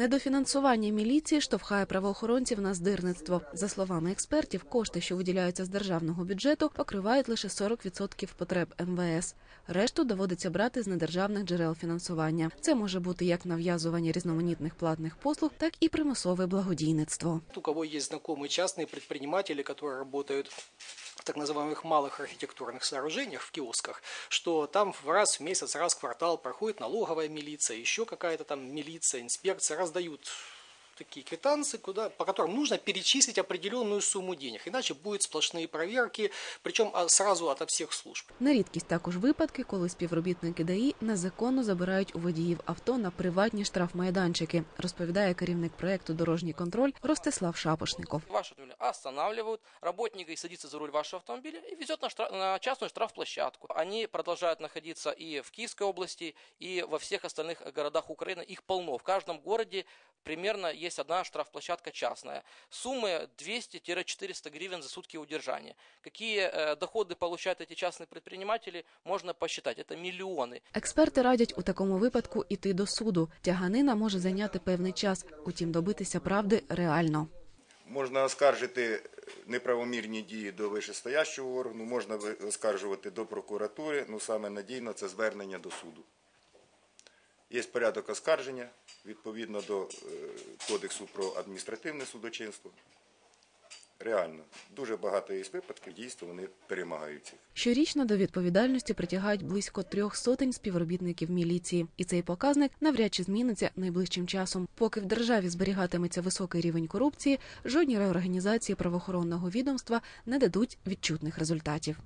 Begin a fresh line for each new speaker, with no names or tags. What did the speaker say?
Недофінансування міліції штовхає правоохоронців на здирництво. За словами експертів, кошти, що виділяються з державного бюджету, покривають лише 40% потреб МВС. Решту доводиться брати з недержавних джерел фінансування. Це може бути як нав'язування різноманітних платних послуг, так і примусове благодійництво.
У кого есть знакомые частные предприниматели, которые работают в так называемых малых архитектурных сооружениях, в киосках, что там в раз в месяц, раз в квартал проходит налоговая милиция, еще какая-то там милиция, инспекция, раздают такие квитанции, куда, по которым нужно перечислить определенную сумму денег, иначе будут сплошные проверки, причем а, сразу ото всех служб.
На рідкість також випадки, коли співробітники ДАІ незаконно забирають у водіїв авто на приватні штрафмайданчики, розповідає керівник проекту Дорожній контроль Ростислав Шапошников.
Ваш автомобиль останавливают, работник и садится за руль вашего автомобиля и везет на, штраф- на частную штрафплощадку. Они продолжают находиться и в Киевской области, и во всех остальных городах Украины. Их полно. В каждом городе примерно есть одна штрафплощадка частная. Суммы 200-400 гривен за сутки удержания. Какие э, доходы получают эти частные предприниматели, можно посчитать. Это миллионы.
Експерти радять у такому випадку іти до суду. Тяганина може зайняти певний час, утім добитися правди реально.
Можна оскаржити неправомірні дії до вищестоящого органу, можна ви- оскаржувати до прокуратури, ну саме надійно це звернення до суду. Є порядок оскарження відповідно до е, Кодексу про адміністративне судочинство. Реально, дуже багато є випадків, дійсно вони перемагають цих.
Щорічно до відповідальності притягають близько трьох сотень співробітників міліції, і цей показник навряд чи зміниться найближчим часом. Поки в державі зберігатиметься високий рівень корупції, жодні реорганізації правоохоронного відомства не дадуть відчутних результатів.